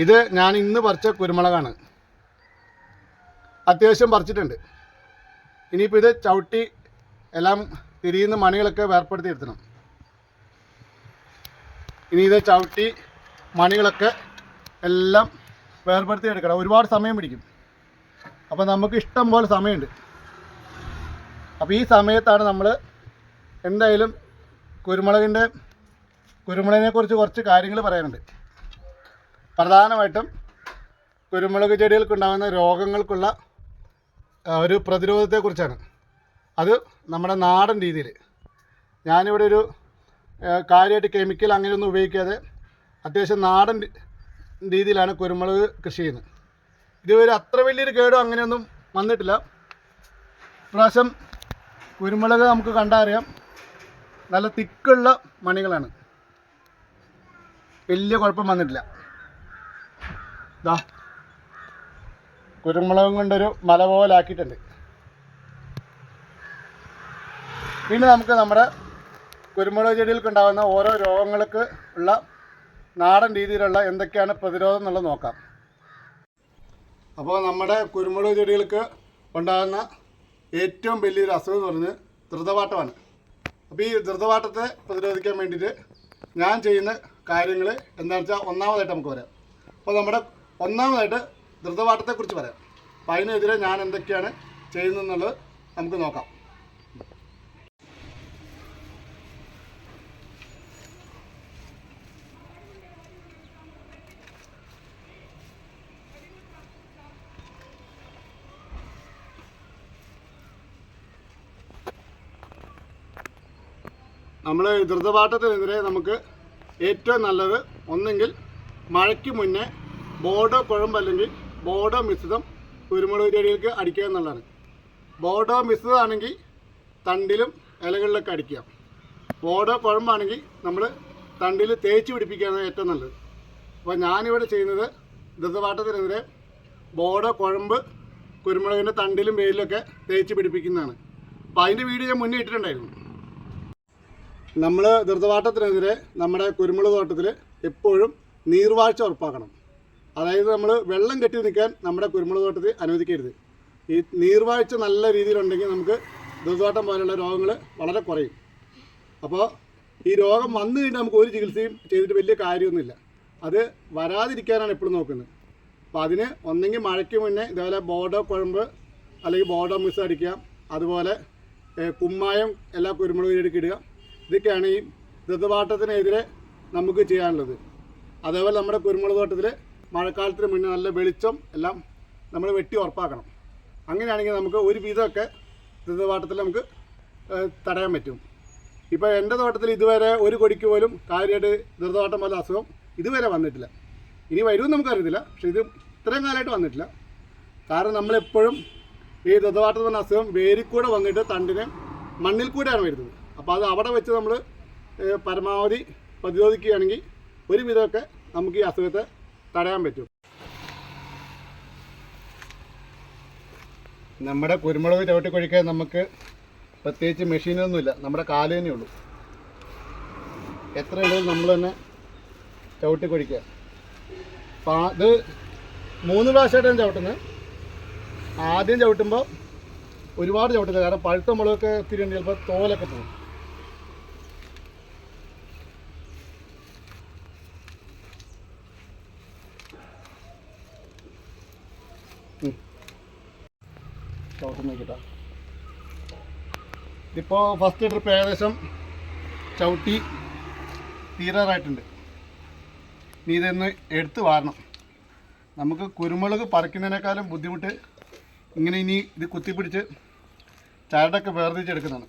ഇത് ഞാൻ ഇന്ന് പറിച്ച കുരുമുളകാണ്. അത്യാവശ്യം പറിച്ചിട്ടുണ്ട്. ഇനിയിപ്പോൾ ഇത് ചവിട്ടി എല്ലാം തിരിയുന്ന മണികളൊക്കെ വേർപ്പെടുത്തി എടുത്തണം ഇനി ഇത് ചവിട്ടി മണികളൊക്കെ എല്ലാം വേർപ്പെടുത്തി എടുക്കണം. ഒരുപാട് സമയം പിടിക്കും. അപ്പോൾ നമുക്ക് ഇഷ്ടം പോലെ സമയമുണ്ട്. അപ്പോൾ ഈ സമയത്താണ് നമ്മൾ എന്തായാലും കുരുമുളകിന്റെ കുരുമുളകിനെ കുറിച്ച് കുറച്ച് കാര്യങ്ങൾ പറയാനുണ്ട്. പ്രധാനമായിട്ടും കുരുമുളക് ചെടികൾക്കുണ്ടാകുന്ന രോഗങ്ങൾക്കുള്ള ഒരു പ്രതിരോധത്തെക്കുറിച്ചാണ്. അത് നമ്മുടെ നാടൻ രീതിയിൽ. ഞാനിവിടെ ഒരു കാര്യമായിട്ട് കെമിക്കൽ അങ്ങനെയൊന്നും ഉപയോഗിക്കാതെ അത്യാവശ്യം നാടൻ രീതിയിലാണ് കുരുമുളക് കൃഷി ചെയ്യുന്നത്. ഇതുവരെ അത്ര വലിയൊരു കേടും അങ്ങനെയൊന്നും വന്നിട്ടില്ല. പ്രാവശ്യം കുരുമുളക് നമുക്ക് കണ്ടറിയാം. നല്ല തിക്കുള്ള മണികളാണ്. വലിയ കുഴപ്പം വന്നിട്ടില്ല. ദാ കുരുമുളകും കൊണ്ടൊരു മല പോലെ ആക്കിയിട്ടുണ്ട്. പിന്നെ നമുക്ക് നമ്മുടെ കുരുമുളക് ചെടികൾക്ക് ഉണ്ടാകുന്ന ഓരോ രോഗങ്ങൾക്ക് ഉള്ള നാടൻ രീതിയിലുള്ള എന്തൊക്കെയാണ് പ്രതിരോധം എന്നുള്ളത് നോക്കാം. അപ്പോൾ നമ്മുടെ കുരുമുളക് ചെടികൾക്ക് ഉണ്ടാകുന്ന ഏറ്റവും വലിയൊരു അസുഖം എന്ന് പറയുന്നത് ധൃതവാട്ടമാണ് അപ്പോൾ ഈ ധൃതവാട്ടത്തെ പ്രതിരോധിക്കാൻ വേണ്ടിയിട്ട് ഞാൻ ചെയ്യുന്ന കാര്യങ്ങൾ എന്താണെന്ന് വെച്ചാൽ ഒന്നാമതായിട്ട് നമുക്ക് വരാം അപ്പോൾ നമ്മുടെ ഒന്നാമതായിട്ട് ധൃതവാട്ടത്തെക്കുറിച്ച് പറയാം. അപ്പോൾ അതിനെതിരെ ഞാൻ എന്തൊക്കെയാണ് ചെയ്യുന്നതെന്നുള്ളത് നമുക്ക് നോക്കാം. നമ്മൾ ധൃതപാട്ടത്തിനെതിരെ നമുക്ക് ഏറ്റവും നല്ലത് ഒന്നെങ്കിൽ മഴയ്ക്ക് മുന്നേ ബോർഡോ കുഴമ്പ് അല്ലെങ്കിൽ ബോഡോ മിശ്രിതം കുരുമുളക് ചെടികൾക്ക് അടിക്കുക എന്നുള്ളതാണ്. ബോഡോ മിശ്രിതമാണെങ്കിൽ തണ്ടിലും ഇലകളിലൊക്കെ അടിക്കുക. ബോഡോ കുഴമ്പാണെങ്കിൽ നമ്മൾ തണ്ടിൽ തേച്ച് പിടിപ്പിക്കുകയാണ് ഏറ്റവും നല്ലത്. അപ്പോൾ ഞാനിവിടെ ചെയ്യുന്നത് ദൃതവാട്ടത്തിനെതിരെ ബോഡോ കുഴമ്പ് കുരുമുളകിന്റെ തണ്ടിലും വേരിലൊക്കെ തേച്ച് പിടിപ്പിക്കുന്നതാണ്. അപ്പോൾ അതിന്റെ വീഡിയോ ഞാൻ മുന്നേ ഇട്ടിട്ടുണ്ടായിരുന്നു. നമ്മൾ ദൃതവാട്ടത്തിനെതിരെ നമ്മുടെ കുരുമുളക് തോട്ടത്തിൽ എപ്പോഴും നീർവാഴ്ച ഉറപ്പാക്കണം. അതായത് നമ്മൾ വെള്ളം കെട്ടി നിൽക്കാൻ നമ്മുടെ കുരുമുളക് തോട്ടത്തിൽ അനുവദിക്കരുത്. ഈ നീർവാഴ്ച നല്ല രീതിയിലുണ്ടെങ്കിൽ നമുക്ക് ദുർവാട്ടം പോലുള്ള രോഗങ്ങൾ വളരെ കുറയും. അപ്പോൾ ഈ രോഗം വന്നു കഴിഞ്ഞാൽ നമുക്ക് ഒരു ചികിത്സയും ചെയ്തിട്ട് വലിയ കാര്യമൊന്നുമില്ല. അത് വരാതിരിക്കാനാണ് എപ്പോഴും നോക്കുന്നത്. അപ്പോൾ അതിന് ഒന്നെങ്കിൽ മഴയ്ക്ക് മുന്നേ ഇതേപോലെ ബോർഡോ കുഴമ്പ് അല്ലെങ്കിൽ ബോർഡോ മിസ് അടിക്കാം അതുപോലെ കുമ്മായം എല്ലാ കുരുമുളക് ചെടിക്ക് ഇടുക. ഇതൊക്കെയാണ് ഈ ദുർവാട്ടത്തിനെതിരെ നമുക്ക് ചെയ്യാനുള്ളത്. അതേപോലെ നമ്മുടെ കുരുമുളക് തോട്ടത്തിൽ മഴക്കാലത്തിന് മുന്നേ നല്ല വെളിച്ചം എല്ലാം നമ്മൾ വെട്ടി ഉറപ്പാക്കണം. അങ്ങനെയാണെങ്കിൽ നമുക്ക് ഒരു വിധമൊക്കെ ഋതുപാട്ടത്തിൽ നമുക്ക് ഏഹ്, തടയാൻ പറ്റും. ഇപ്പോൾ എന്റെ തോട്ടത്തിൽ ഇതുവരെ ഒരു കൊടിക്ക് പോലും കാര്യമായിട്ട് ദൃതവാട്ടം പോലെ അസുഖം ഇതുവരെ വന്നിട്ടില്ല. ഇനി വരുമെന്ന് നമുക്കറിയത്തില്ല. പക്ഷെ ഇത് ഇത്രയും കാലമായിട്ട് വന്നിട്ടില്ല. കാരണം നമ്മളെപ്പോഴും ഈ ദൃതവാട്ടം എന്ന അസുഖം വേരിൽ കൂടെ വന്നിട്ട് തണ്ടിനെ മണ്ണിൽ കൂടെയാണ് വരുന്നത്. അപ്പോൾ അത് അവിടെ വെച്ച് നമ്മൾ പരമാവധി പ്രതിരോധിക്കുകയാണെങ്കിൽ ഒരു വിധമൊക്കെ നമുക്ക് ഈ അസുഖത്തെ തടയാൻ പറ്റും. നമ്മുടെ കുരുമുളക് ചവിട്ടിക്കൊഴിക്കാൻ നമുക്ക് പ്രത്യേകിച്ച് മെഷീനൊന്നുമില്ല. നമ്മുടെ കാൽ തന്നെ ഉള്ളൂ. എത്ര ഉണ്ടെങ്കിലും നമ്മൾ തന്നെ ചവിട്ടിക്കൊഴിക്കുക അപ്പോൾ അത് മൂന്ന് പ്രാവശ്യമായിട്ടാണ് ചവിട്ടുന്നത്. ആദ്യം ചവിട്ടുമ്പോൾ ഒരുപാട് ചവിട്ടില്ല കാരണം പഴുത്ത മുളകൊക്കെ ഒത്തിരി ഉണ്ട് ചിലപ്പോൾ തോലൊക്കെ പോകും. ചവിട്ടി കിട്ടാം ഇതിപ്പോൾ ഫസ്റ്റ് ട്രിപ്പ് ഏകദേശം ചവിട്ടി തീരാറായിട്ടുണ്ട്. നീ ഇതൊന്ന് എടുത്ത് വാരണം. നമുക്ക് കുരുമുളക് പറിക്കുന്നതിനേക്കാളും ബുദ്ധിമുട്ട് ഇങ്ങനെ ഇനി ഇത് കുത്തിപ്പിടിച്ച് ചരടൊക്കെ വേർതിരിച്ചെടുക്കുന്നതാണ്.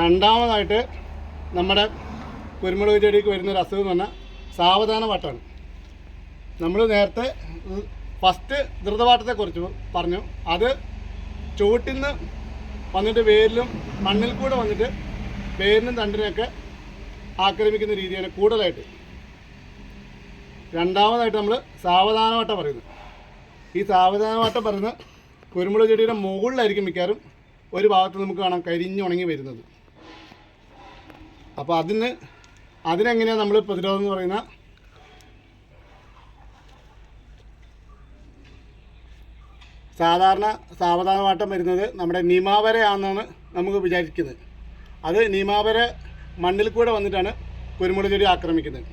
രണ്ടാമതായിട്ട് നമ്മുടെ കുരുമുളക് ചെടിക്ക് വരുന്നൊരു അസുഖം എന്ന് പറഞ്ഞാൽ സാവധാന വട്ടമാണ്. നമ്മൾ നേരത്തെ ഫസ്റ്റ് ദ്രുതവാട്ടത്തെക്കുറിച്ച് പറഞ്ഞു. അത് ചുവട്ടിൽ നിന്ന് വന്നിട്ട് വേരിലും മണ്ണിൽ കൂടെ വന്നിട്ട് വേരിനും തണ്ടിനെയൊക്കെ ആക്രമിക്കുന്ന രീതിയാണ് കൂടുതലായിട്ട്. രണ്ടാമതായിട്ട് നമ്മൾ സാവധാനവട്ടം പറയുന്നത്. ഈ സാവധാനവട്ടം പറയുന്ന കുരുമുളക് ചെടിയുടെ മുകളിലായിരിക്കും മിക്കാറും ഒരു ഭാഗത്ത് നമുക്ക് കാണാം കരിഞ്ഞുണങ്ങി വരുന്നത്. അപ്പോൾ അതിന് അതിനെങ്ങനെയാണ് നമ്മൾ പ്രതിരോധം എന്ന് പറയുന്ന സാധാരണ സാവധാനമാട്ടം വരുന്നത് നമ്മുടെ നിമാവരയാണെന്നാണ് നമുക്ക് വിചാരിക്കുന്നത്. അത് നിമാവര മണ്ണിൽ കൂടെ വന്നിട്ടാണ് കുരുമുളക് ചെടി ആക്രമിക്കുന്നത്.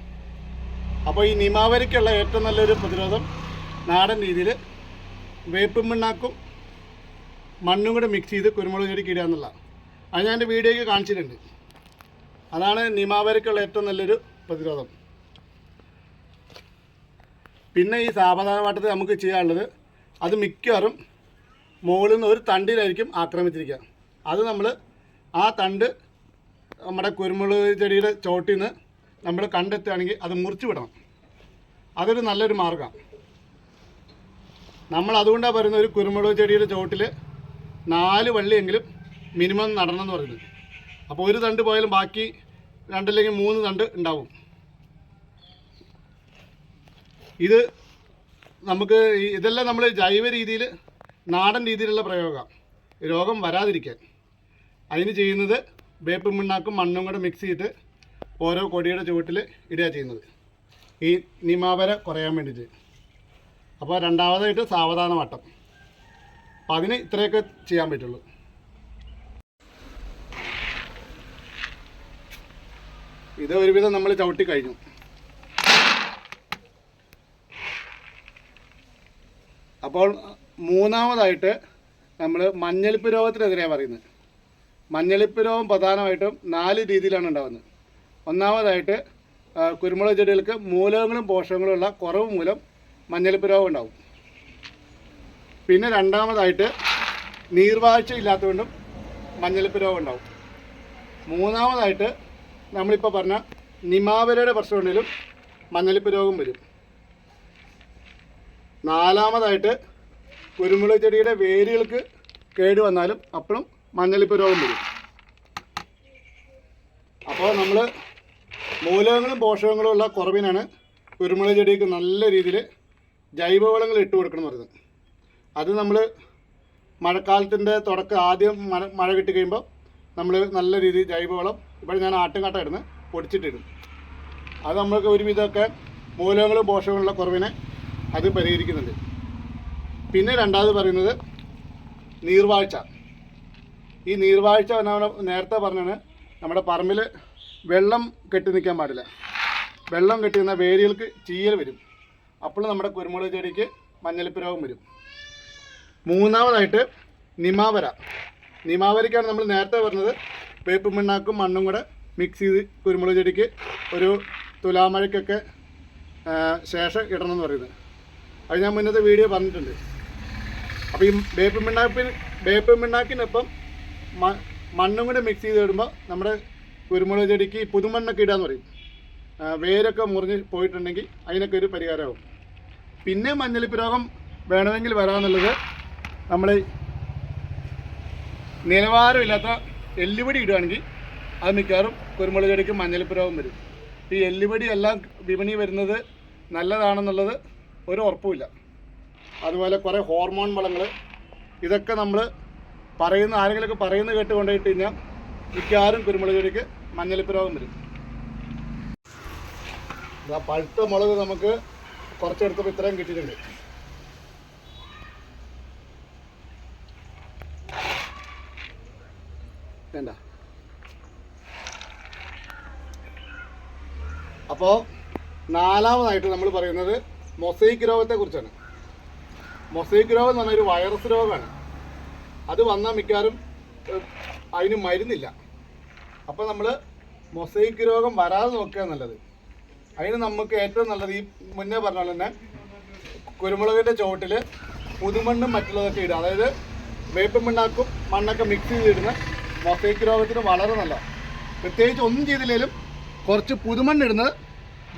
അപ്പോൾ ഈ നിമാവരയ്ക്കുള്ള ഏറ്റവും നല്ലൊരു പ്രതിരോധം നാടൻ രീതിയിൽ വേപ്പും മണ്ണാക്കും മണ്ണും കൂടെ മിക്സ് ചെയ്ത് കുരുമുളക് ചെടിക്ക് ഇടുക എന്നുള്ളതാണ്. അത് ഞാൻ എന്റെ വീഡിയോയ്ക്ക് കാണിച്ചിട്ടുണ്ട്. അതാണ് നിമാവരയ്ക്കുള്ള ഏറ്റവും നല്ലൊരു പ്രതിരോധം. പിന്നെ ഈ സാവധാനമാട്ടത്തിൽ നമുക്ക് ചെയ്യാനുള്ളത് അത് മിക്കവാറും മുകളിൽ നിന്ന് ഒരു തണ്ടിലായിരിക്കും ആക്രമിച്ചിരിക്കുക. അത് നമ്മൾ ആ തണ്ട് നമ്മുടെ കുരുമുളക് ചെടിയുടെ ചോട്ടിൽ നിന്ന് നമ്മൾ കണ്ടെത്തുകയാണെങ്കിൽ അത് മുറിച്ച് വിടണം. അതൊരു നല്ലൊരു മാർഗമാണ് നമ്മൾ അതുകൊണ്ടാണ് പറയുന്നത് ഒരു കുരുമുളക് ചെടിയുടെ ചോട്ടിൽ നാല് വള്ളിയെങ്കിലും മിനിമം നടണം എന്ന് പറയുന്നത്. അപ്പോൾ ഒരു തണ്ട് പോയാലും ബാക്കി രണ്ടല്ലെങ്കിൽ മൂന്ന് തണ്ട് ഉണ്ടാവും. ഇത് നമുക്ക് ഇതെല്ലാം നമ്മൾ ജൈവ രീതിയിൽ നാടൻ രീതിയിലുള്ള പ്രയോഗം. രോഗം വരാതിരിക്കാൻ. അതിന് ചെയ്യുന്നത് വേപ്പും മണ്ണാക്കും മണ്ണും കൂടെ മിക്സ് ചെയ്തിട്ട് ഓരോ കൊടിയുടെ ചുവട്ടിൽ ഇടുക ചെയ്യുന്നത്. ഈ നിമാവര കുറയാൻ വേണ്ടിയിട്ട്. അപ്പോൾ രണ്ടാമതായിട്ട് സാവധാന വട്ടം. അപ്പം അതിന് ഇത്രയൊക്കെ ചെയ്യാൻ പറ്റുള്ളൂ. ഇത് ഒരുവിധം നമ്മൾ ചവിട്ടി കഴിഞ്ഞു. അപ്പോൾ മൂന്നാമതായിട്ട് നമ്മൾ മഞ്ഞളിപ്പ് രോഗത്തിനെതിരെ പറയുന്നത്. മഞ്ഞളിപ്പ് രോഗം പ്രധാനമായിട്ടും നാല് രീതിയിലാണ് ഉണ്ടാകുന്നത് ഒന്നാമതായിട്ട് കുരുമുളക് ചെടികൾക്ക് മൂലകങ്ങളും പോഷകങ്ങളും ഉള്ള കുറവ് മൂലം മഞ്ഞളിപ്പ് രോഗം ഉണ്ടാകും പിന്നെ രണ്ടാമതായിട്ട് നീർവാഴ്ച ഇല്ലാത്തതുകൊണ്ടും മഞ്ഞളിപ്പ് രോഗം ഉണ്ടാവും. മൂന്നാമതായിട്ട് നമ്മളിപ്പോൾ പറഞ്ഞ നിമാവരയുടെ പ്രശ്നമുണ്ടെങ്കിലും മഞ്ഞളിപ്പ് രോഗം വരും. നാലാമതായിട്ട് കുരുമുളക് ചെടിയുടെ വേരുകൾക്ക് കേട് വന്നാലും അപ്പോഴും മഞ്ഞളിപ്പ് രോഗം വരും. അപ്പോൾ നമ്മൾ മൂലകങ്ങളും പോഷകങ്ങളും ഉള്ള കുറവിനാണ് കുരുമുളക് ചെടിക്ക് നല്ല രീതിയിൽ ജൈവവളങ്ങൾ ഇട്ട് കൊടുക്കണം എന്ന് പറയുന്നത്. അത് നമ്മൾ മഴക്കാലത്തിന്റെ തുടക്കം ആദ്യം മഴ മഴ കിട്ടി കഴിയുമ്പോൾ നമ്മൾ നല്ല രീതിയിൽ ജൈവവളം ഇവിടെ ഞാൻ ആട്ടുംകാട്ട ഇടുന്നത് പൊടിച്ചിട്ടിടും അത് നമ്മൾക്ക് ഒരുവിധമൊക്കെ മൂലകങ്ങളും പോഷകങ്ങളുള്ള കുറവിനെ അത് പരിഹരിക്കുന്നുണ്ട്. പിന്നെ രണ്ടാമത് പറയുന്നത് നീർവാഴ്ച. ഈ നീർവാഴ്ച നേരത്തെ പറഞ്ഞാണ് നമ്മുടെ പറമ്പിൽ വെള്ളം കെട്ടി നിൽക്കാൻ പാടില്ല. വെള്ളം കെട്ടി നിന്ന വേരുകൾക്ക് ചീയൽ വരും. അപ്പോൾ നമ്മുടെ കുരുമുളക് ചെടിക്ക് മഞ്ഞളിപ്പ് രോഗം വരും. മൂന്നാമതായിട്ട് നിമാവര. നിമാവരയ്ക്കാണ് നമ്മൾ നേരത്തെ പറഞ്ഞത് വേപ്പ് മണ്ണാക്കും മണ്ണും കൂടെ മിക്സ് ചെയ്ത് കുരുമുളക് ചെടിക്ക് ഒരു തുലാമഴയ്ക്കൊക്കെ ശേഷം ഇടണം എന്ന് പറയുന്നത്. അത് ഞാൻ മുന്നത്തെ വീഡിയോ പറഞ്ഞിട്ടുണ്ട്. അപ്പോൾ ഈ വേപ്പ് മിണ്ണാക്കിന് വേപ്പ് മിണ്ണാക്കിനൊപ്പം മണ്ണും കൂടെ മിക്സ് ചെയ്ത് ഇടുമ്പോൾ നമ്മുടെ കുരുമുളക് ചെടിക്ക് പുതുമണ്ണൊക്കെ ഇടാന്ന് പറയും. വേരൊക്കെ മുറിഞ്ഞ് പോയിട്ടുണ്ടെങ്കിൽ അതിനൊക്കെ ഒരു പരിഹാരമാവും. പിന്നെ മഞ്ഞളിപ്പ് രോഗം വേണമെങ്കിൽ വരാമെന്നുള്ളത് നമ്മൾ നിലവാരമില്ലാത്ത എല്ലുപടി ഇടുകയാണെങ്കിൽ അത് മിക്കവാറും കുരുമുളക് ചെടിക്ക് മഞ്ഞളിപ്പ് രോഗം വരും. ഈ എല്ലുപടിയെല്ലാം വിപണി വരുന്നത് നല്ലതാണെന്നുള്ളത് ഒരു ഉറപ്പുമില്ല. അതുപോലെ കുറേ ഹോർമോൺ വളങ്ങൾ ഇതൊക്കെ നമ്മൾ പറയുന്ന ആരെങ്കിലുമൊക്കെ പറയുന്നത് കേട്ട് കൊണ്ടുപോയിട്ട് കഴിഞ്ഞാൽ മിക്കവാറും കുരുമുളക് ചെടിക്ക് മഞ്ഞളിപ്പ് രോഗം വരും. ഇതാ പഴുത്ത മുളക് നമുക്ക് കുറച്ചെടുത്തപ്പോൾ ഇത്രയും കിട്ടിയിട്ടുണ്ട്. വേണ്ട. അപ്പോൾ നാലാമതായിട്ട് നമ്മൾ പറയുന്നത് മൊസൈക്ക് രോഗത്തെക്കുറിച്ചാണ് മൊസൈക്ക് രോഗം എന്ന് പറഞ്ഞാൽ ഒരു വൈറസ് രോഗമാണ്. അത് വന്നാൽ മിക്കവാറും അതിന് മരുന്നില്ല. അപ്പോൾ നമ്മൾ മൊസൈക്ക് രോഗം വരാതെ നോക്കുക നല്ലത്. അതിന് നമുക്ക് ഏറ്റവും നല്ലത് ഈ മുന്നേ പറഞ്ഞ പോലെ തന്നെ കുരുമുളകിന്റെ ചുവട്ടിൽ പുതുമണ്ണും മറ്റുള്ളതൊക്കെ ഇടുക. അതായത് വേപ്പ് മണ്ണാക്കും മണ്ണൊക്കെ മിക്സ് ചെയ്തിടുന്ന മൊസൈക്ക് രോഗത്തിന് വളരെ നല്ല പ്രത്യേകിച്ച് ഒന്നും ചെയ്തില്ലെങ്കിലും കുറച്ച് പുതുമണ്ണിടുന്നത്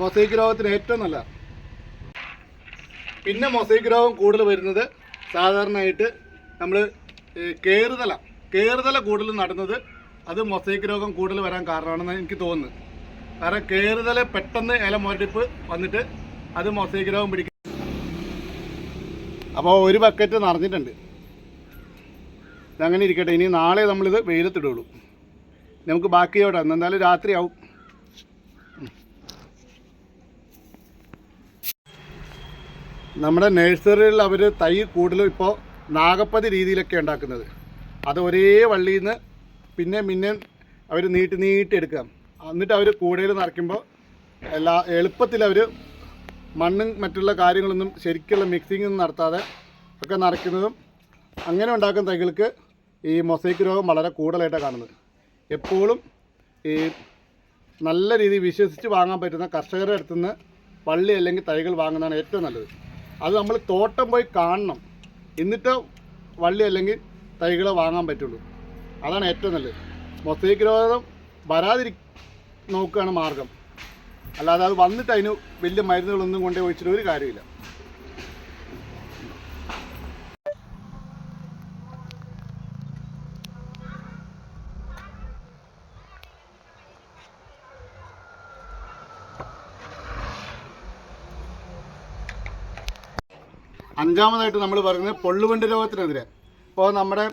മൊസൈക്ക് രോഗത്തിന് ഏറ്റവും നല്ലതാണ്. പിന്നെ മൊസൈക്ക് രോഗം കൂടുതൽ വരുന്നത് സാധാരണയായിട്ട് നമ്മൾ കേറുതല. കേറുതല കൂടുതൽ നടുന്നത് അത് മൊസൈക്ക് രോഗം കൂടുതൽ വരാൻ കാരണമാണെന്ന് എനിക്ക് തോന്നുന്നത്. കാരണം കേറുതല പെട്ടെന്ന് ഇല മുരടിപ്പ് വന്നിട്ട് അത് മൊസൈക്ക് രോഗം പിടിക്കും അപ്പോൾ ഒരു ബക്കറ്റ് നിറഞ്ഞിട്ടുണ്ട്. ഇതങ്ങനെ ഇരിക്കട്ടെ. ഇനി നാളെ നമ്മളിത് വെയിലത്തിടുള്ളൂ. നമുക്ക് ബാക്കിയോടെ എന്തായാലും രാത്രിയാവും. നമ്മുടെ നഴ്സറികളിൽ അവർ തൈ കൂടുതലും ഇപ്പോൾ നാഗപ്പതി രീതിയിലൊക്കെ ഉണ്ടാക്കുന്നത്. അത് ഒരേ വള്ളിയിൽ നിന്ന് പിന്നെ പിന്നെ അവർ നീട്ടി നീട്ടി എടുക്കാം എന്നിട്ട് അവർ കൂടുതൽ നിറയ്ക്കുമ്പോൾ എല്ലാ എളുപ്പത്തിൽ അവർ മണ്ണും മറ്റുള്ള കാര്യങ്ങളൊന്നും ശരിക്കുള്ള മിക്സിംഗ് ഒന്നും നടത്താതെ ഒക്കെ നിറയ്ക്കുന്നതും അങ്ങനെ ഉണ്ടാക്കുന്ന തൈകൾക്ക് ഈ മൊസൈക്ക് രോഗം വളരെ കൂടുതലായിട്ടാണ് കാണുന്നത്. എപ്പോഴും ഈ നല്ല രീതിയിൽ വിശ്വസിച്ച് വാങ്ങാൻ പറ്റുന്ന കർഷകരുടെ അടുത്തുനിന്ന് വള്ളി അല്ലെങ്കിൽ തൈകൾ വാങ്ങുന്നതാണ് ഏറ്റവും നല്ലത്. അത് നമ്മൾ തോട്ടം പോയി കാണണം. എന്നിട്ട് വള്ളി അല്ലെങ്കിൽ തൈകൾ വാങ്ങാൻ പറ്റുള്ളൂ. അതാണ് ഏറ്റവും നല്ലത്. മൊസൈക്ക് രോഗം വരാതിരി നോക്കുകയാണ് മാർഗം. അല്ലാതെ അത് വന്നിട്ട് അതിന് വലിയ മരുന്നുകളൊന്നും കൊണ്ടേ ഒഴിച്ചിട്ട് ഒരു കാര്യമില്ല അഞ്ചാമതായിട്ട് നമ്മൾ പറയുന്നത് പൊള്ളുവണ്ട് രോഗത്തിനെതിരെ. ഇപ്പോൾ നമ്മുടെ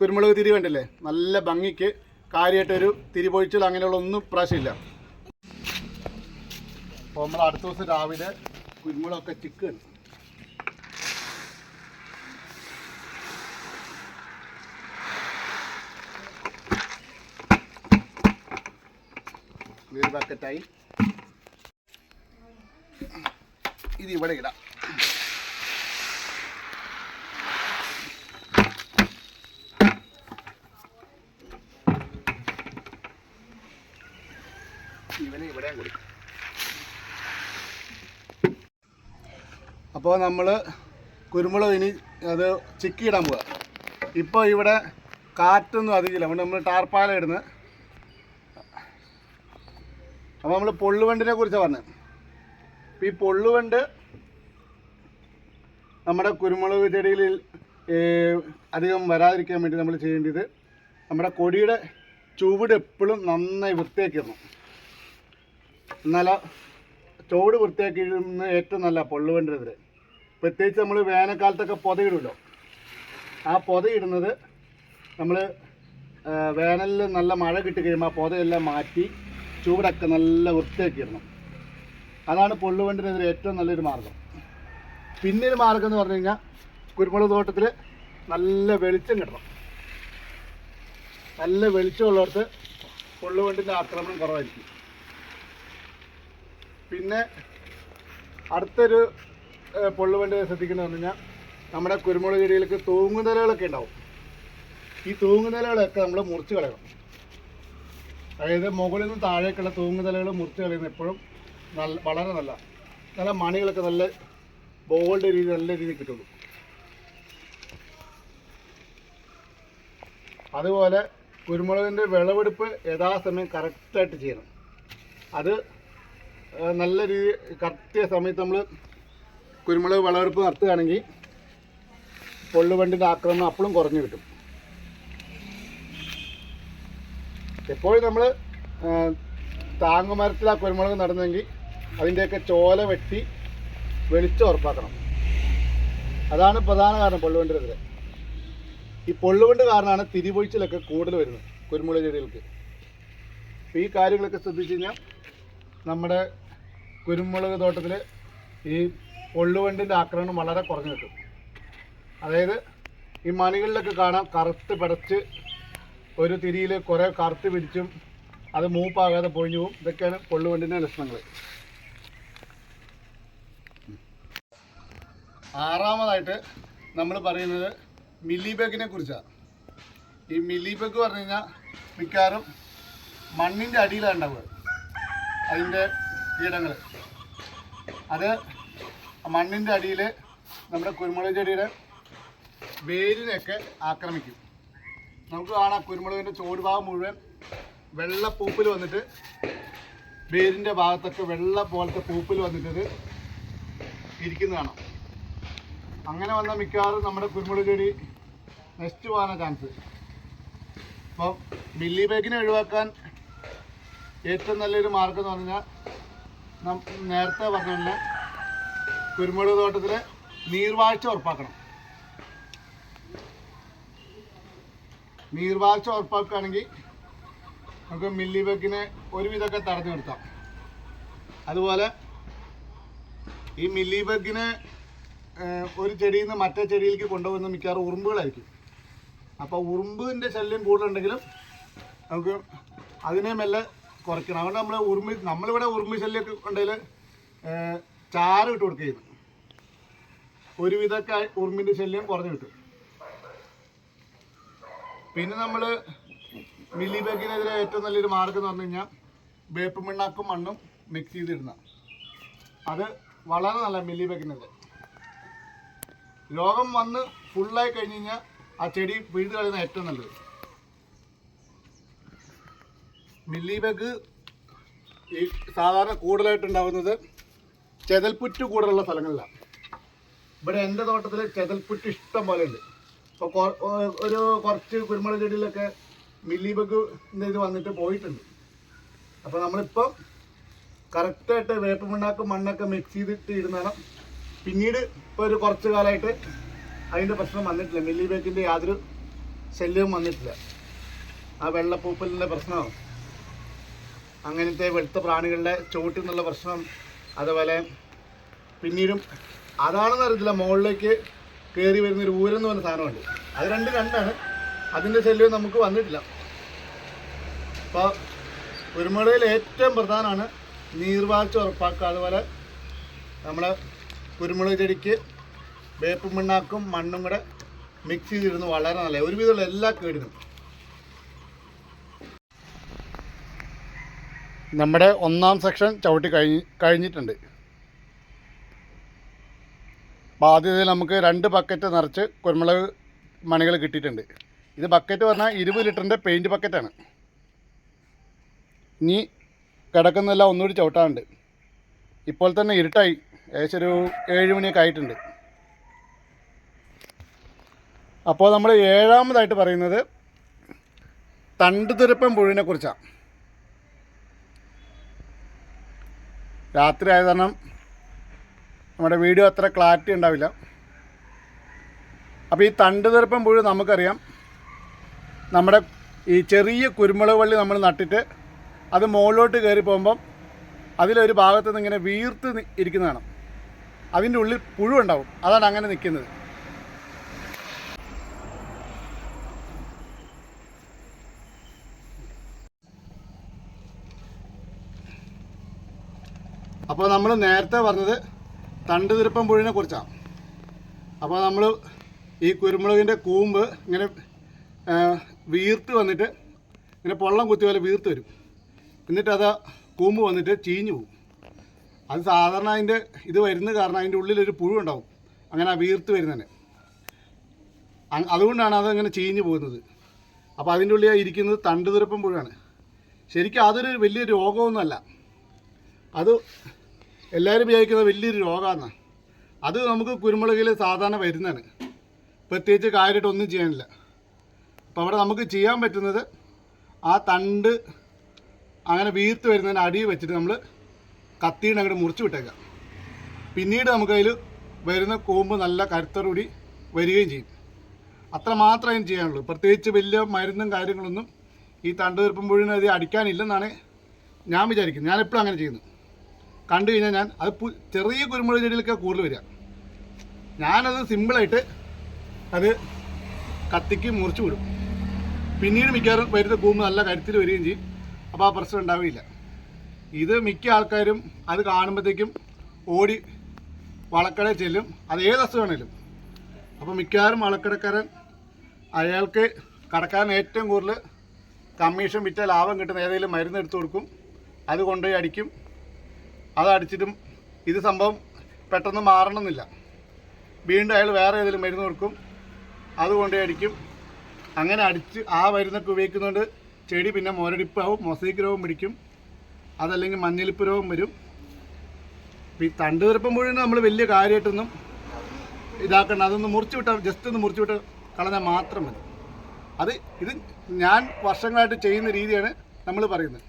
കുരുമുളക് തിരി കണ്ടില്ലേ? നല്ല ഭംഗിക്ക് കാര്യമായിട്ടൊരു തിരി തിരിപൊഴിച്ചൽ അങ്ങനെയുള്ള ഒന്നും പ്രാവശ്യമില്ല. അപ്പോൾ നമ്മൾ അടുത്ത ദിവസം രാവിലെ കുരുമുളകൊക്കെ ചിക്ക് ബക്കറ്റായി ഇത് ഇവിടെ ഇടാം ഇവനെ ഇവിടെ കൊടുക്കും അപ്പോൾ നമ്മൾ കുരുമുളക് ഇനി അത് ചിക്കിയിടാൻ പോവാ. ഇപ്പോൾ ഇവിടെ കാറ്റൊന്നും അധികമില്ല. അതുകൊണ്ട് നമ്മൾ ടാർപ്പാല ഇടുന്നത് അപ്പോൾ നമ്മൾ പൊള്ളുവണ്ടിനെ കുറിച്ചാണ് പറഞ്ഞത് അപ്പോൾ ഈ പൊള്ളുവണ്ട് നമ്മുടെ കുരുമുളക് ചെടിയിൽ അധികം വരാതിരിക്കാൻ വേണ്ടി നമ്മൾ ചെയ്യേണ്ടത് നമ്മുടെ കൊടിയുടെ ചുവട് എപ്പോഴും നന്നായി വൃത്തിയാക്കിയിരുന്നു എന്നാൽ ചുവട് വൃത്തിയാക്കി ഇടുന്ന ഏറ്റവും നല്ല പൊള്ളുവണ്ടിനെതിരെ പ്രത്യേകിച്ച് നമ്മൾ വേനൽക്കാലത്തൊക്കെ പൊതയിടുമല്ലോ. ആ പൊതയിടുന്നത് നമ്മൾ വേനലിൽ നല്ല മഴ കിട്ടി കഴിയുമ്പോൾ ആ പൊതയെല്ലാം മാറ്റി ചൂടൊക്കെ നല്ല വൃത്തിയാക്കി ഇടണം അതാണ് പൊള്ളുവണ്ടിനെതിരെ ഏറ്റവും നല്ലൊരു മാർഗം. പിന്നെ ഒരു മാർഗം എന്ന് പറഞ്ഞു കഴിഞ്ഞാൽ കുരുമുളക് തോട്ടത്തിൽ നല്ല വെളിച്ചം കിട്ടണം. നല്ല വെളിച്ചമുള്ളിടത്ത് പൊള്ളുവണ്ടിന്റെ ആക്രമണം കുറവായിരിക്കും. പിന്നെ അടുത്തൊരു പൊള്ളുവണ്ടി ശ്രദ്ധിക്കുന്നത് പറഞ്ഞു കഴിഞ്ഞാൽ നമ്മുടെ കുരുമുളക് ചെടികൾക്ക് തൂങ്ങുനിലകളൊക്കെ ഉണ്ടാവും. ഈ തൂങ്ങുനിലകളൊക്കെ നമ്മൾ മുറിച്ച് കളയണം. അതായത് മുകളിൽ നിന്ന് താഴേക്കുള്ള തൂങ്ങുനിലകൾ മുറിച്ച് കളയുന്നത് എപ്പോഴും നല്ല വളരെ നല്ല നല്ല മണികളൊക്കെ നല്ല ബോൾഡ് രീതി നല്ല രീതിയിൽ കിട്ടുള്ളൂ. അതുപോലെ കുരുമുളകിന്റെ വിളവെടുപ്പ് യഥാസമയം കറക്റ്റായിട്ട് ചെയ്യണം. അത് നല്ല രീതി കറക്റ്റ് സമയത്ത് നമ്മൾ കുരുമുളക് വിളവെടുപ്പ് നടത്തുകയാണെങ്കിൽ പൊള്ളുവണ്ടിന്റെ ആക്രമണം അപ്പോഴും കുറഞ്ഞു കിട്ടും. എപ്പോഴും നമ്മൾ താങ്ങുമരത്തിൽ ആ കുരുമുളക് നടന്നെങ്കിൽ അതിന്റെയൊക്കെ ചോല വെട്ടി വെളിച്ചം ഉറപ്പാക്കണം. അതാണ് പ്രധാന കാരണം പൊള്ളുവണ്ടിനെതിരെ. ഈ പൊള്ളുവണ്ട് കാരണമാണ് തിരിപൊഴിച്ചിലൊക്കെ കൂടുതൽ വരുന്നത് കുരുമുളക് ചെടികൾക്ക്. ഈ കാര്യങ്ങളൊക്കെ ശ്രദ്ധിച്ചു കഴിഞ്ഞാൽ നമ്മുടെ കുരുമുളക് തോട്ടത്തിൽ ഈ പൊള്ളുവണ്ടിന്റെ ആക്രമണം വളരെ കുറഞ്ഞു കിട്ടും. അതായത് ഈ മണികളിലൊക്കെ കാണാം കറുത്ത് പിടച്ച് ഒരു തിരിയിൽ കുറേ കറുത്ത് പിടിച്ചും അത് മൂപ്പാകാതെ പൊഴിഞ്ഞു പോകും ഇതൊക്കെയാണ് പൊള്ളുവണ്ടിന്റെ ലക്ഷണങ്ങൾ. ആറാമതായിട്ട് നമ്മൾ പറയുന്നത് മില്ലിബഗിനെ കുറിച്ചാണ്. ഈ മില്ലിബഗ് പറഞ്ഞു കഴിഞ്ഞാൽ മിക്കവാറും മണ്ണിന്റെ അടിയിലാണ് ഉണ്ടാവുക. അതിന്റെ കീടങ്ങൾ അത് മണ്ണിന്റെ അടിയിൽ നമ്മുടെ കുരുമുളക് ചെടിയുടെ വേരിനെയൊക്കെ ആക്രമിക്കും. നമുക്ക് കാണാം കുരുമുളകിന്റെ ചോട് ഭാഗം മുഴുവൻ വെള്ള പൂപ്പിൽ വന്നിട്ട് വേരിന്റെ ഭാഗത്തൊക്കെ വെള്ള പോലത്തെ പൂപ്പിൽ വന്നിട്ടത് ഇരിക്കുന്ന കാണാം. അങ്ങനെ വന്ന മിക്കവാറും നമ്മുടെ കുരുമുളക് ചെടി നശിച്ചു പോകാനാണ് ചാൻസ് അപ്പം മില്ലി ബാഗിനെ ഒഴിവാക്കാൻ ഏറ്റവും നല്ലൊരു മാർഗം എന്ന് പറഞ്ഞാൽ നേരത്തെ പറഞ്ഞ കുരുമുളക് തോട്ടത്തിൽ നീർവാഴ്ച ഉറപ്പാക്കണം. നീർവാഴ്ച ഉറപ്പാക്കുകയാണെങ്കിൽ നമുക്ക് മില്ലി ബഗിനെ ഒരുവിധമൊക്കെ തടഞ്ഞു നിർത്താം. അതുപോലെ ഈ മില്ലി ബഗിനെ ഒരു ചെടിയിൽ നിന്ന് മറ്റേ ചെടിയിലേക്ക് കൊണ്ടുപോകുന്ന മിക്കവാറും ഉറുമ്പുകളായിരിക്കും. അപ്പോൾ ഉറുമ്പിന്റെ ശല്യം കൂടുതലുണ്ടെങ്കിലും നമുക്ക് അതിനെ മെല്ലെ കുറയ്ക്കണം. അതുകൊണ്ട് നമ്മൾ ഉറുമ്പ് നമ്മളിവിടെ ഉറുമ്പ് ശല്യമൊക്കെ ഉണ്ടെങ്കിൽ ചാരം ഇട്ട് കൊടുക്കുകയാണ് ഒരുവിധമൊക്കെ ഉറുമ്പിന്റെ ശല്യം കുറഞ്ഞു കിട്ടും. പിന്നെ നമ്മൾ മില്ലി ബാഗിനെതിരെ ഏറ്റവും നല്ലൊരു മാർഗം എന്ന് പറഞ്ഞു കഴിഞ്ഞാൽ വേപ്പ് മണ്ണാക്കും മണ്ണും മിക്സ് ചെയ്തിടുന്ന. അത് വളരെ നല്ല മില്ലി ബാഗിനെതിരെ രോഗം വന്ന് ഫുള്ളായി കഴിഞ്ഞ് കഴിഞ്ഞാൽ ആ ചെടി പിഴുത് കളയുന്ന ഏറ്റവും നല്ലത്. മില്ലി ബാഗ് ഈ സാധാരണ കൂടുതലായിട്ട് ഉണ്ടാകുന്നത് ചെതൽപ്പുറ്റ് കൂടുതലുള്ള സ്ഥലങ്ങളിലാണ് ഇവിടെ എന്റെ തോട്ടത്തിൽ ചെതൽപ്പുറ്റ് ഇഷ്ടം പോലെ ഉണ്ട് ഇപ്പോൾ ഒരു കുറച്ച് കുരുമുളക് ചെടിയിലൊക്കെ മില്ലി ബഗ് ഇത് വന്നിട്ട് പോയിട്ടുണ്ട്. അപ്പോൾ നമ്മളിപ്പോൾ കറക്റ്റായിട്ട് വേപ്പ് മണ്ണാക്കും മിക്സ് ചെയ്തിട്ട് ഇടുന്നതാണ് പിന്നീട് ഇപ്പോൾ ഒരു കുറച്ച് കാലമായിട്ട് അതിന്റെ പ്രശ്നം വന്നിട്ടില്ല. മില്ലി യാതൊരു ശല്യവും വന്നിട്ടില്ല. ആ വെള്ളപ്പൂപ്പലിന്റെ പ്രശ്നമോ അങ്ങനത്തെ വെളുത്ത പ്രാണികളുടെ ചുവട്ടിൽ നിന്നുള്ള പ്രശ്നം അതുപോലെ പിന്നീടും അതാണെന്ന് അറിയത്തില്ല. മുകളിലേക്ക് കയറി വരുന്ന ഒരു ഊരെന്ന് പറഞ്ഞ സാധനമുണ്ട്. അത് രണ്ട് രണ്ടാണ്. അതിന്റെ ശല്യം നമുക്ക് വന്നിട്ടില്ല. അപ്പോൾ കുരുമുളയിൽ ഏറ്റവും പ്രധാനമാണ് നീർവാഴ്ച ഉറപ്പാക്കുക. അതുപോലെ നമ്മുടെ കുരുമുളക് ചെടിക്ക് വേപ്പ് മണ്ണാക്കും മണ്ണും കൂടെ മിക്സ് ചെയ്തിരുന്നു വളരെ നല്ല ഒരുവിധമുള്ള എല്ലാ കേടിനും. നമ്മുടെ ഒന്നാം സെക്ഷൻ ചവിട്ടി കഴിഞ്ഞ് കഴിഞ്ഞിട്ടുണ്ട്. അപ്പോൾ ആദ്യത്തിൽ നമുക്ക് രണ്ട് ബക്കറ്റ് നിറച്ച് കുരുമുളക് മണികൾ കിട്ടിയിട്ടുണ്ട്. ഇത് ബക്കറ്റ് പറഞ്ഞാൽ ഇരുപത് ലിറ്ററിന്റെ പെയിന്റ് ബക്കറ്റാണ്. ഇനി കിടക്കുന്നതെല്ലാം ഒന്നുകൂടി ചവിട്ടാറുണ്ട് ഇപ്പോൾ തന്നെ ഇരുട്ടായി. ഏകദേശം ഒരു ഏഴ് മണിയൊക്കെ ആയിട്ടുണ്ട്. അപ്പോൾ നമ്മൾ ഏഴാമതായിട്ട് പറയുന്നത് തണ്ടുതുരപ്പൻ പുഴുവിനെ കുറിച്ചാണ്. രാത്രി ആയത് കാരണം നമ്മുടെ വീഡിയോ അത്ര ക്ലാരിറ്റി ഉണ്ടാവില്ല. അപ്പോൾ ഈ തണ്ട് തെറുപ്പം പുഴു നമുക്കറിയാം. നമ്മുടെ ഈ ചെറിയ കുരുമുളക് വള്ളി നമ്മൾ നട്ടിട്ട് അത് മുകളിലോട്ട് കയറി പോകുമ്പം അതിലൊരു ഭാഗത്ത് നിന്ന് ഇങ്ങനെ വീർത്ത് ഇരിക്കുന്നതാണ്. അതിന്റെ ഉള്ളിൽ പുഴു ഉണ്ടാവും. അതാണ് അങ്ങനെ നിൽക്കുന്നത്. അപ്പോൾ നമ്മൾ നേരത്തെ പറഞ്ഞത് തണ്ട് തിരുപ്പം പുഴുവിനെ കുറിച്ചാണ് അപ്പോൾ നമ്മൾ ഈ കുരുമുളകിന്റെ കൂമ്പ് ഇങ്ങനെ വീർത്ത് വന്നിട്ട് ഇങ്ങനെ പൊള്ളം കുത്തി പോലെ വീർത്ത് വരും. എന്നിട്ട് അത് കൂമ്പ് വന്നിട്ട് ചീഞ്ഞു പോകും അത് സാധാരണ അതിന്റെ ഇത് വരുന്ന കാരണം അതിന്റെ ഉള്ളിലൊരു പുഴു ഉണ്ടാവും. അങ്ങനെ ആ വീർത്ത് വരുന്നതിന്. അതുകൊണ്ടാണ് അതങ്ങനെ ചീഞ്ഞു പോകുന്നത്. അപ്പോൾ അതിന്റെ ഉള്ളിൽ ഇരിക്കുന്നത് തണ്ട് തണ്ടുതിരപ്പൻ പുഴുവാണ് ശരിക്കും അതൊരു വലിയ രോഗമൊന്നുമല്ല. അത് എല്ലാവരും വിചാരിക്കുന്നത് വലിയൊരു രോഗമാണ് അത് നമുക്ക് കുരുമുളകിൽ സാധാരണ വരുന്നതാണ്. പ്രത്യേകിച്ച് കാര്യമായിട്ട് ഒന്നും ചെയ്യാനില്ല. അപ്പോൾ അവിടെ നമുക്ക് ചെയ്യാൻ പറ്റുന്നത് ആ തണ്ട് അങ്ങനെ വീർത്ത് വരുന്നതിന് അടിയിൽ വെച്ചിട്ട് നമ്മൾ കത്തിയിട്ട് അങ്ങോട്ട് മുറിച്ച് വിട്ടേക്കാം. പിന്നീട് നമുക്കതിൽ വരുന്ന കൂമ്പ് നല്ല കരുത്തോടുകൂടി വരികയും ചെയ്യും. അത്ര മാത്രമേ അതിന് ചെയ്യാനുള്ളൂ. പ്രത്യേകിച്ച് വലിയ മരുന്നും കാര്യങ്ങളൊന്നും ഈ തണ്ട് തീർപ്പം പുഴുവിന് അത് അടിക്കാനില്ലെന്നാണ് ഞാൻ വിചാരിക്കുന്നത്. ഞാനെപ്പോഴും അങ്ങനെ ചെയ്യുന്നു കണ്ടു കഴിഞ്ഞാൽ ഞാൻ അത് ചെറിയ കുരുമുളക് ചെടിയിലൊക്കെ കൂടുതൽ വരിക. ഞാനത് സിമ്പിളായിട്ട് അത് കത്തിക്ക് മുറിച്ച് വിടും. പിന്നീട് മിക്കവാറും വരുന്ന കൂമ്പ് നല്ല കരുത്തിൽ വരികയും ചെയ്യും. അപ്പോൾ ആ പ്രശ്നം ഉണ്ടാവുകയില്ല ഇത് മിക്ക ആൾക്കാരും അത് കാണുമ്പോഴത്തേക്കും ഓടി വളക്കടയിൽ ചെല്ലും. അത് ഏത് അസുഖമാണേലും അപ്പോൾ മിക്കവാറും വളക്കടക്കാരൻ അയാൾക്ക് കടക്കാൻ ഏറ്റവും കൂടുതൽ കമ്മീഷൻ വിറ്റ ലാഭം കിട്ടുന്ന ഏതെങ്കിലും മരുന്ന് എടുത്തു കൊടുക്കും. അത് കൊണ്ടുപോയി അടിക്കും. അത് അടിച്ചിട്ടും ഇത് സംഭവം പെട്ടെന്ന് മാറണമെന്നില്ല. വീണ്ടും അയാൾ വേറെ ഏതെങ്കിലും മരുന്ന് കൊടുക്കും. അതുകൊണ്ട് അടിക്കും. അങ്ങനെ അടിച്ച് ആ മരുന്നൊക്കെ ഉപയോഗിക്കുന്നതുകൊണ്ട് ചെടി പിന്നെ മുരടിപ്പാവും മൊസൈക്ക് രോഗം പിടിക്കും. അതല്ലെങ്കിൽ മഞ്ഞളിപ്പ് രോഗം വരും. ഈ തണ്ട് തീർപ്പം മുഴുവൻ നമ്മൾ വലിയ കാര്യമായിട്ടൊന്നും ഇതാക്കണ്ട. അതൊന്ന് മുറിച്ച് വിട്ടാൽ ജസ്റ്റ് ഒന്ന് മുറിച്ച് വിട്ട് കളഞ്ഞാൽ മാത്രം മതി. അത് ഇത് ഞാൻ വർഷങ്ങളായിട്ട് ചെയ്യുന്ന രീതിയാണ് നമ്മൾ പറയുന്നത്.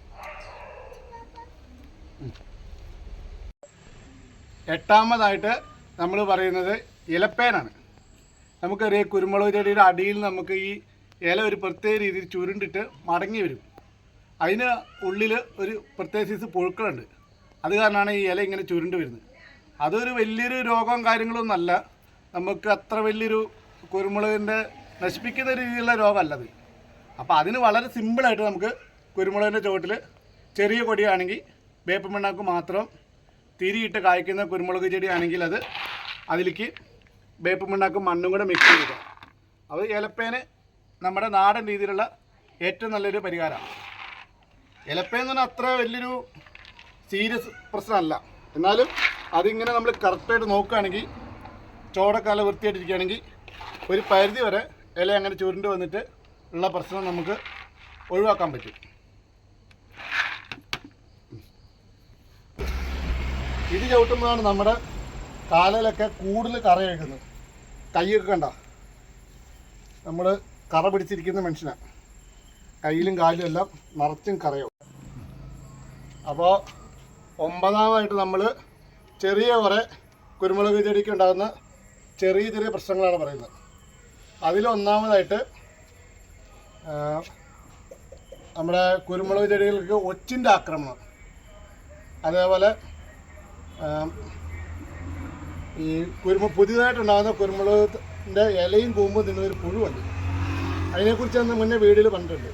എട്ടാമതായിട്ട് നമ്മൾ പറയുന്നത് ഇലപ്പേനാണ്. നമുക്കറിയാം കുരുമുളക് ചെടിയുടെ അടിയിൽ നമുക്ക് ഈ ഇല ഒരു പ്രത്യേക രീതിയിൽ ചുരുണ്ടിട്ട് മടങ്ങി വരും. അതിന് ഉള്ളിൽ ഒരു പ്രത്യേക സൈസ് പുഴുക്കളുണ്ട്. അത് കാരണമാണ് ഈ ഇല ഇങ്ങനെ ചുരുണ്ട് വരുന്നത്. അതൊരു വലിയൊരു രോഗവും കാര്യങ്ങളൊന്നും അല്ല. നമുക്ക് അത്ര വലിയൊരു കുരുമുളകിന്റെ നശിപ്പിക്കുന്ന രീതിയിലുള്ള രോഗമല്ല അത്. അപ്പോൾ അതിന് വളരെ സിമ്പിളായിട്ട് നമുക്ക് കുരുമുളകിന്റെ ചുവട്ടിൽ ചെറിയ കൊടിയാണെങ്കിൽ വേപ്പ് മണ്ണാക്ക് മാത്രം തിരിയിട്ട് കായ്ക്കുന്ന കുരുമുളക് ചെടിയാണെങ്കിൽ അത് അതിലേക്ക് വേപ്പ് മണ്ണാക്കും മണ്ണും കൂടെ മിക്സ് ചെയ്യുക അത് ഇലപ്പേന് നമ്മുടെ നാടൻ രീതിയിലുള്ള ഏറ്റവും നല്ലൊരു പരിഹാരമാണ്. ഇലപ്പേന്ന് പറഞ്ഞാൽ അത്ര വലിയൊരു സീരിയസ് പ്രശ്നമല്ല. എന്നാലും അതിങ്ങനെ നമ്മൾ കറക്റ്റായിട്ട് നോക്കുകയാണെങ്കിൽ ചോടക്കാല വൃത്തിയായിട്ടിരിക്കുകയാണെങ്കിൽ ഒരു പരിധി വരെ ഇല അങ്ങനെ ചുരുണ്ട് വന്നിട്ട് ഉള്ള പ്രശ്നം നമുക്ക് ഒഴിവാക്കാൻ പറ്റും. ഇത് ചവിട്ടുമ്പോഴാണ് നമ്മുടെ കാലയിലൊക്കെ കൂടുതൽ കറ കഴിക്കുന്നത് കൈയൊക്കെ കണ്ട? നമ്മൾ കറ പിടിച്ചിരിക്കുന്ന മനുഷ്യനാണ് കയ്യിലും കാലിലും എല്ലാം നിറച്ചും കറയാവും അപ്പോൾ ഒമ്പതാമതായിട്ട് നമ്മൾ ചെറിയ കുറേ കുരുമുളക് ചെടിക്ക് ഉണ്ടാകുന്ന ചെറിയ ചെറിയ പ്രശ്നങ്ങളാണ് പറയുന്നത്. അതിലൊന്നാമതായിട്ട് നമ്മുടെ കുരുമുളക് ചെടികൾക്ക് ഒച്ചിന്റെ ആക്രമണം. അതേപോലെ ഈ കുരുമ പുതിയതായിട്ടുണ്ടാകുന്ന കുരുമുളകിന്റെ ഇലയും കൂമ്പും തിന്നുന്നൊരു പുഴുവുണ്ട് അതിനെക്കുറിച്ച് അന്ന് മുന്നേ വീടിൽ പറഞ്ഞിട്ടുണ്ട്.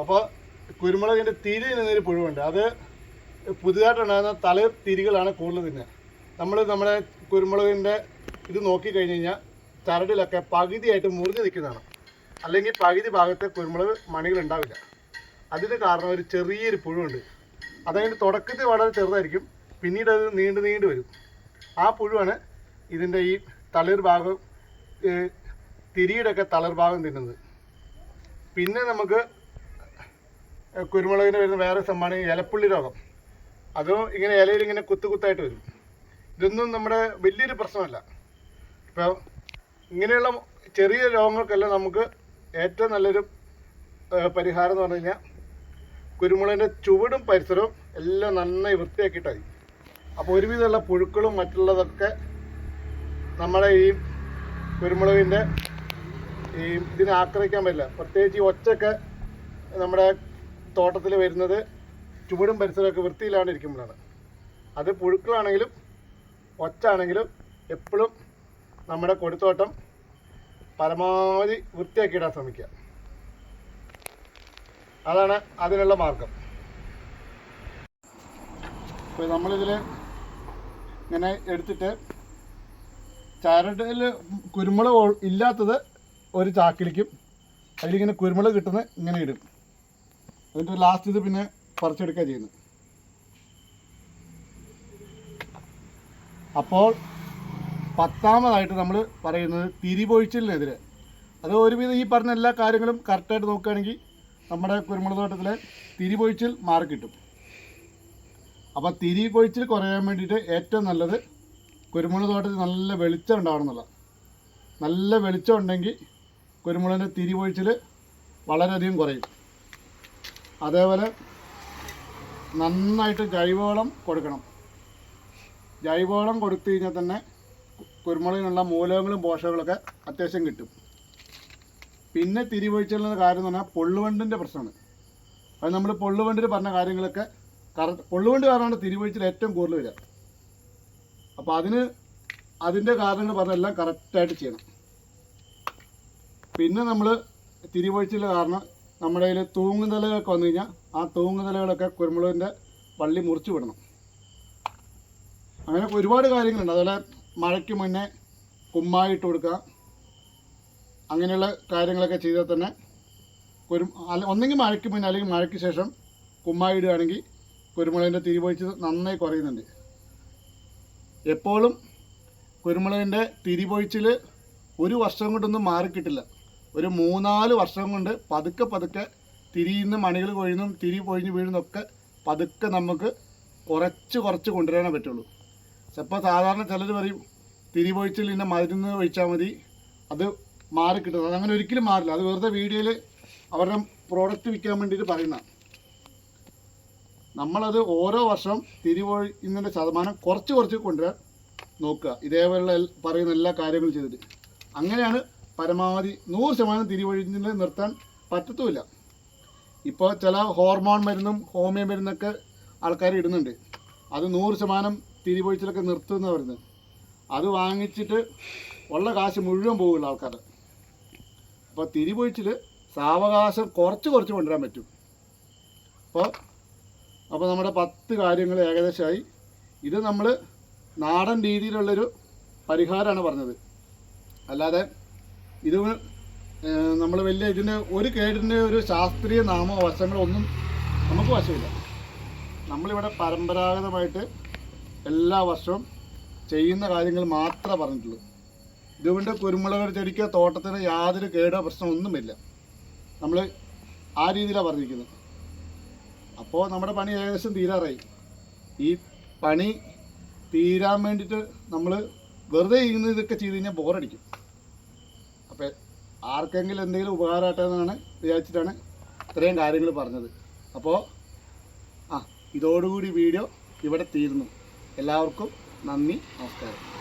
അപ്പോൾ കുരുമുളകിന്റെ തിരി തിന്നൊരു പുഴുവുണ്ട് അത് പുതിയതായിട്ടുണ്ടാകുന്ന തല തിരികളാണ് കൂടുതൽ തിന്നുക നമ്മൾ നമ്മുടെ കുരുമുളകിന്റെ ഇത് നോക്കി കഴിഞ്ഞ് കഴിഞ്ഞാൽ ചരടിലൊക്കെ പകുതിയായിട്ട് മുറിഞ്ഞ് നിൽക്കുന്നതാണ്. അല്ലെങ്കിൽ പകുതി ഭാഗത്തെ കുരുമുളക് മണികൾ ഉണ്ടാവില്ല. അതിന് കാരണം ഒരു ചെറിയൊരു പുഴുവുണ്ട് അതതിന്റെ തുടക്കത്തിൽ വളരെ ചെറുതായിരിക്കും. പിന്നീട് അത് നീണ്ടു നീണ്ടു വരും. ആ പുഴുവാണ് ഇതിന്റെ ഈ തളിർ ഭാഗം തിരിയുടെയൊക്കെ തളിർ ഭാഗം തിന്നുന്നത്. പിന്നെ നമുക്ക് കുരുമുളകിന് വരുന്ന വേറെ സംഭവമാണ് ഇലപ്പുള്ളി രോഗം. അതും ഇങ്ങനെ ഇലയിൽ ഇങ്ങനെ കുത്തു കുത്തായിട്ട് വരും. ഇതൊന്നും നമ്മുടെ വലിയൊരു പ്രശ്നമല്ല. ഇപ്പോൾ ഇങ്ങനെയുള്ള ചെറിയ രോഗങ്ങൾക്കെല്ലാം നമുക്ക് ഏറ്റവും നല്ലൊരു പരിഹാരം എന്ന് പറഞ്ഞു കഴിഞ്ഞാൽ കുരുമുളകിന്റെ ചുവടും പരിസരവും എല്ലാം നന്നായി വൃത്തിയാക്കിയിട്ടായി. അപ്പോൾ ഒരുവിധമുള്ള പുഴുക്കളും മറ്റുള്ളതൊക്കെ നമ്മളെ ഈ കുരുമുളകിന്റെ ഈ ഇതിനെ ആക്രമിക്കാൻ പറ്റില്ല. പ്രത്യേകിച്ച് ഈ ഒച്ചൊക്കെ നമ്മുടെ തോട്ടത്തിൽ വരുന്നത് ചുവടും പരിസരമൊക്കെ വൃത്തിയിലാണ് ഇരിക്കുമ്പോഴാണ്. അത് പുഴുക്കളാണെങ്കിലും ഒച്ചാണെങ്കിലും എപ്പോഴും നമ്മുടെ കൊടിത്തോട്ടം പരമാവധി വൃത്തിയാക്കിയിടാൻ ശ്രമിക്കുക. അതാണ് അതിനുള്ള മാർഗം. ഇപ്പോൾ നമ്മളിതിൽ ഇങ്ങനെ എടുത്തിട്ട് ചരടിൽ കുരുമുളക് ഇല്ലാത്തത് ഒരു ചാക്കിലേക്കും അതിലിങ്ങനെ കുരുമുളക് കിട്ടുന്ന ഇങ്ങനെ ഇടും. എന്നിട്ട് ലാസ്റ്റ് ഇത് പിന്നെ പറിച്ചെടുക്കുക ചെയ്യുന്നു അപ്പോൾ പത്താമതായിട്ട് നമ്മൾ പറയുന്നത് തിരിപൊഴിച്ചിലിനെതിരെ. അത് ഒരുവിധം ഈ പറഞ്ഞ എല്ലാ കാര്യങ്ങളും കറക്റ്റായിട്ട് നോക്കുകയാണെങ്കിൽ നമ്മുടെ കുരുമുളക് തോട്ടത്തിലെ തിരിപൊഴിച്ചിൽ മാറി കിട്ടും. അപ്പോൾ തിരി പൊഴിച്ചിൽ കുറയാൻ വേണ്ടിയിട്ട് ഏറ്റവും നല്ലത് കുരുമുളക് തോട്ടത്തിൽ നല്ല വെളിച്ചം ഉണ്ടാവണം എന്നുള്ള നല്ല വെളിച്ചം ഉണ്ടെങ്കിൽ കുരുമുളകിന്റെ തിരി പൊഴിച്ചിൽ വളരെയധികം കുറയും. അതേപോലെ നന്നായിട്ട് ജൈവവളം കൊടുക്കണം. ജൈവവളം കൊടുത്തു കഴിഞ്ഞാൽ തന്നെ കുരുമുളകിനുള്ള മൂലകങ്ങളും പോഷകങ്ങളൊക്കെ അത്യാവശ്യം കിട്ടും. പിന്നെ തിരിവഴിച്ചുള്ള കാര്യം എന്ന് പറഞ്ഞാൽ പൊള്ളുവണ്ടിന്റെ പ്രശ്നമാണ്. അത് നമ്മൾ പൊള്ളുവണ്ടിൽ പറഞ്ഞ കാര്യങ്ങളൊക്കെ കറക്റ്റ് പൊള്ളുവണ്ടി കാരണമാണ് തിരിവീഴ്ചയിൽ ഏറ്റവും കൂടുതൽ വരിക. അപ്പോൾ അതിന് അതിന്റെ കാരണങ്ങൾ പറഞ്ഞെല്ലാം കറക്റ്റായിട്ട് ചെയ്യണം. പിന്നെ നമ്മൾ തിരിവൊഴിച്ചിൽ കാരണം നമ്മുടെ കയ്യിൽ തൂങ്ങുതലകളൊക്കെ വന്നു കഴിഞ്ഞാൽ ആ തൂങ്ങുതലകളൊക്കെ കുരുമുളകിന്റെ പള്ളി മുറിച്ച് വിടണം. അങ്ങനെ ഒരുപാട് കാര്യങ്ങളുണ്ട്. അതുപോലെ മഴയ്ക്ക് മുന്നേ കുമ്മായിട്ട് കൊടുക്കുക. അങ്ങനെയുള്ള കാര്യങ്ങളൊക്കെ ചെയ്താൽ തന്നെ കുരു ഒന്നെങ്കിൽ മഴയ്ക്ക് മുന്നേ അല്ലെങ്കിൽ മഴയ്ക്ക് ശേഷം കുമ്മായി ഇടുകയാണെങ്കിൽ കുരുമുളകിന്റെ തിരിപൊഴിച്ച് നന്നായി കുറയുന്നുണ്ട്. എപ്പോഴും കുരുമുളകിന്റെ തിരിപൊഴിച്ചിൽ ഒരു വർഷം കൊണ്ടൊന്നും മാറിക്കിട്ടില്ല. ഒരു മൂന്നാൽ വർഷം കൊണ്ട് പതുക്കെ പതുക്കെ തിരിയുന്ന മണികൾ കൊഴിയുന്നതും തിരി പൊഴിഞ്ഞ് വീഴുന്നതൊക്കെ പതുക്കെ നമുക്ക് കുറച്ച് കുറച്ച് കൊണ്ടുവരാനേ പറ്റുള്ളൂ. ചിലപ്പോൾ സാധാരണ ചിലർ പറയും തിരി പൊഴിച്ചിൽ ഇന്ന മരുന്ന് ഒഴിച്ചാൽ മതി. അത് മാറിക്കിട്ടുന്നത് അങ്ങനെ ഒരിക്കലും മാറില്ല. അത് വെറുതെ വീഡിയോയിൽ അവരുടെ പ്രോഡക്റ്റ് വിൽക്കാൻ വേണ്ടിയിട്ട് പറയുന്നതാണ് നമ്മളത് ഓരോ വർഷം തിരിവൊഴിന്നതിന്റെ ശതമാനം കുറച്ച് കുറച്ച് കൊണ്ടുവരാൻ നോക്കുക. ഇതേപോലുള്ള പറയുന്ന എല്ലാ കാര്യങ്ങളും ചെയ്തിട്ട്. അങ്ങനെയാണ് പരമാവധി നൂറ് ശതമാനം തിരിവൊഴിഞ്ഞിൽ നിർത്താൻ പറ്റത്തുമില്ല. ഇപ്പോൾ ചില ഹോർമോൺ മരുന്നും ഹോമിയോ മരുന്നൊക്കെ ആൾക്കാർ ഇടുന്നുണ്ട്. അത് നൂറ് ശതമാനം തിരിപൊഴിച്ചിലൊക്കെ നിർത്തുന്ന പറയുന്നത്. അത് വാങ്ങിച്ചിട്ട് ഉള്ള കാശ് മുഴുവൻ പോകുള്ളൂ ആൾക്കാർ അപ്പോൾ തിരിപൊഴിച്ചിൽ സാവകാശം കുറച്ച് കുറച്ച് കൊണ്ടുവരാൻ പറ്റും. അപ്പോൾ അപ്പോൾ നമ്മുടെ പത്ത് കാര്യങ്ങൾ ഏകദേശമായി. ഇത് നമ്മൾ നാടൻ രീതിയിലുള്ളൊരു പരിഹാരമാണ് പറഞ്ഞത്. അല്ലാതെ ഇത് നമ്മൾ വലിയ ഇതിന് ഒരു കേടിന്റെ ഒരു ശാസ്ത്രീയ നാമോ വശങ്ങളോ ഒന്നും നമുക്ക് വശമില്ല. നമ്മളിവിടെ പരമ്പരാഗതമായിട്ട് എല്ലാ വർഷവും ചെയ്യുന്ന കാര്യങ്ങൾ മാത്രമേ പറഞ്ഞിട്ടുള്ളൂ. ഇതുകൊണ്ട് കുരുമുളക് ചെടിക്കോ തോട്ടത്തിന് യാതൊരു കേടോ പ്രശ്നമൊന്നുമില്ല നമ്മൾ ആ രീതിയിലാണ് പറഞ്ഞിരിക്കുന്നത്. അപ്പോൾ നമ്മുടെ പണി ഏകദേശം തീരാറായി. ഈ പണി തീരാൻ വേണ്ടിയിട്ട് നമ്മൾ വെറുതെ ഇരുന്ന് ഇതൊക്കെ ചെയ്ത് കഴിഞ്ഞാൽ ബോറടിക്കും. അപ്പോൾ ആർക്കെങ്കിലും എന്തെങ്കിലും ഉപകാരമാട്ടെ എന്നാണ് വിചാരിച്ചിട്ടാണ് ഇത്രയും കാര്യങ്ങൾ പറഞ്ഞത്. അപ്പോൾ ആ ഇതോടുകൂടി വീഡിയോ ഇവിടെ തീരുന്നു. എല്ലാവർക്കും നന്ദി നമസ്കാരം.